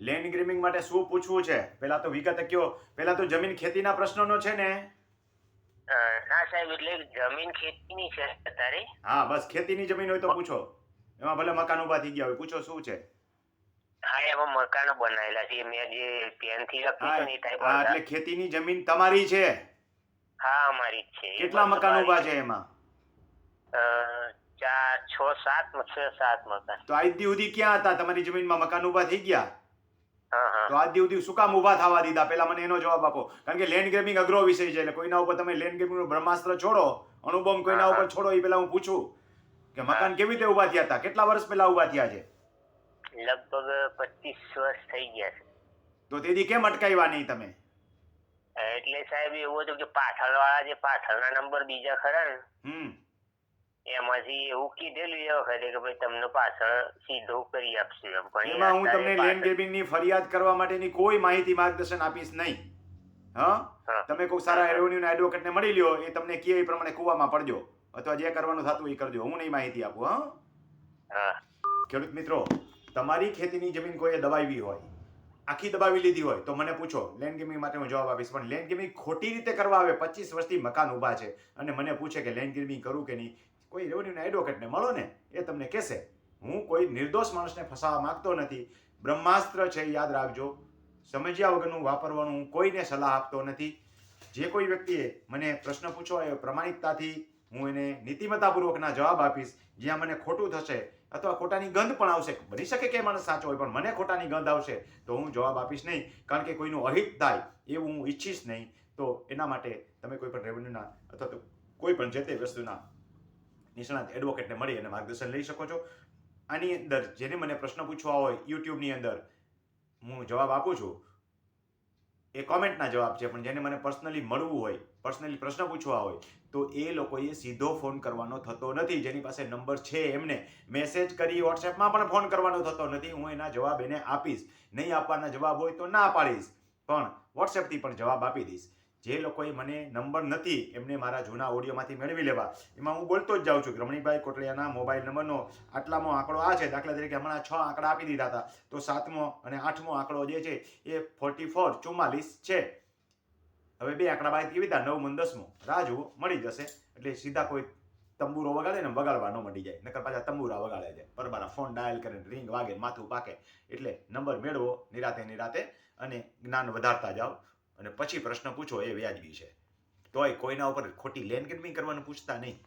Land ગ્રીમિંગ માટે શું પૂછવું છે? પહેલા તો વિગત કયો પહેલા તો જમીન ખેતીના પ્રશ્નોનો છે ને? ના સાહેબ એટલે જમીન ખેતીની છે અત્યારે. હા બસ ખેતીની જમીન હોય તો પૂછો. એમાં ભલે મકાન ઊભા થઈ ગયા હોય. પૂછો શું છે? હા એમાં મકાનો બનાવેલા છે. મેં જે પેનથી લખ્યું છે ટાઈપ હા, એટલે ખેતીની જમીન તમારી છે? હા અમારી જ છે. કેટલા મકાન ઊભા છે. એમાં? ચાર છ સાત છ સાત મકાન. તો આજ દી સુધી ક્યાં હતા? તમારી જમીનમાં મકાન ઊભા થઈ ગયા? તો આજ દીવ દીવ શું કામ ઊભા થવા દીધા? પેલા મને એનો જવાબ આપો. કારણ કે લેન્ડ ગ્રેબિંગ અઘરો વિષય છે એટલે કોઈના ઉપર તમે લેન્ડ ગ્રેબિંગ બ્રહ્માસ્ત્ર છોડો અણુબોમ્બ કોઈના. ઉપર છોડો એ પેલા હું પૂછું કે મકાન કેવી રીતે ઊભા થયા હતા? કેટલા વર્ષ પહેલા ઊભા થયા છે? લગભગ પચીસ વર્ષ થઈ ગયા છે. તો તેથી કેમ અટકાવ્યા નહીં તમે? એટલે સાહેબ એવું હતું કે પાછળ વાળા જે પાછળના નંબર બીજા ખરા ને એમાંથી એવું કીધેલું એ વખતે કે ભાઈ તમને પાછળ સીધો કરી આપશું એમ. પણ એમાં હું તમને લેન્ડ ગેબિંગની ફરિયાદ કરવા માટેની કોઈ માહિતી માર્ગદર્શન આપીશ નહીં. હા. તમે કોઈ સારા રેવન્યુ એડવોકેટ ને મળી લ્યો એ તમને કહે એ પ્રમાણે કૂવામાં પડજો. અથવા જે કરવાનું થતું એ કરજો. હું નહીં માહિતી આપું હા? ખેડૂત મિત્રો તમારી ખેતીની જમીન કોઈએ દબાવી હોય આખી દબાવી લીધી હોય તો મને પૂછો. લેન્ડ ગેમિંગ માટે હું જવાબ આપીશ. પણ લેન્ડ ગેમિંગ ખોટી રીતે કરવા આવે પચીસ વર્ષથી મકાન ઊભા છે. અને મને પૂછે કે લેન્ડ ગેમિંગ કરું કે નહીં? કોઈ રેવન્યુના એડવોકેટને મળો ને, એ તમને કહેશે, હું કોઈ નિર્દોષ માણસને ફસાવા માગતો નથી. બ્રહ્માસ્ત્ર છે યાદ રાખજો. સમજ્યા વગરનું વાપરવાનું હું કોઈને સલાહ આપતો નથી. જે કોઈ વ્યક્તિએ મને પ્રશ્ન પૂછો એ પ્રમાણિકતાથી હું એને નીતિમત્તાપૂર્વકના જવાબ આપીશ. જ્યાં મને ખોટું થશે અથવા ખોટાની ગંધ પણ આવશે. બની શકે કે માણસ સાચો હોય, પણ મને ખોટાની ગંધ આવશે તો હું જવાબ આપીશ નહીં, કારણ કે કોઈનું અહિત થાય એવું હું ઈચ્છીશ નહીં. તો એના માટે તમે કોઈ પણ રેવન્યુના અથવા તો કોઈ પણ જે તે વસ્તુના નિષ્ણાત એડવોકેટને મળી અને માર્ગદર્શન લઈ શકો છો. આની અંદર જેને મને પ્રશ્ન પૂછવા હોય યુટ્યુબની અંદર, હું જવાબ આપું છું. એ કોમેન્ટના જવાબ છે, પણ જેને મને પર્સનલી મળવું હોય પર્સનલી પ્રશ્ન પૂછવા હોય, તો એ લોકોએ સીધો ફોન કરવાનો થતો નથી. જેની પાસે નંબર છે એમને મેસેજ કરી વોટ્સએપમાં પણ ફોન કરવાનો થતો નથી. હું એના જવાબ એને આપીશ. નહીં આપવાના જવાબ હોય તો ના પાડીશ. પણ વોટ્સએપથી પણ જવાબ આપી દઈશ. જે લોકોએ મને નંબર નથી એમને મારા જૂના ઓડિયોમાંથી મેળવી લેવા. એમાં હું બોલતો જ જાઉં છું કે રમણીભાઈ કોટડિયાના મોબાઈલ નંબરનો આટલામો આંકડો આ છે, દાખલા તરીકે હમણાં છ આંકડા આપી દીધા હતા. તો સાતમો અને આઠમો આંકડો જે છે એ ફોર્ટી ફોર ચુમ્માલીસ છે. હવે બે આંકડા બાદ કેવી રીતે નવમો દસમો રાહ જુઓ મળી જશે. એટલે સીધા કોઈ તંબુરો વગાડે ને વગાડવાનો મળી જાય. નકર પાછા તંબુરા વગાડે છે. પરબારા ફોન ડાયલ કરે રિંગ વાગે માથું પાકે. એટલે નંબર મેળવો, નિરાતે નિરાતે અને જ્ઞાન વધારતા જાઓ. અને પછી પ્રશ્ન પૂછો, એ વ્યાજબી છે? તોય કોઈના ઉપર ખોટી લેન ગેમિંગ કરવાનું પૂછતા નહીં.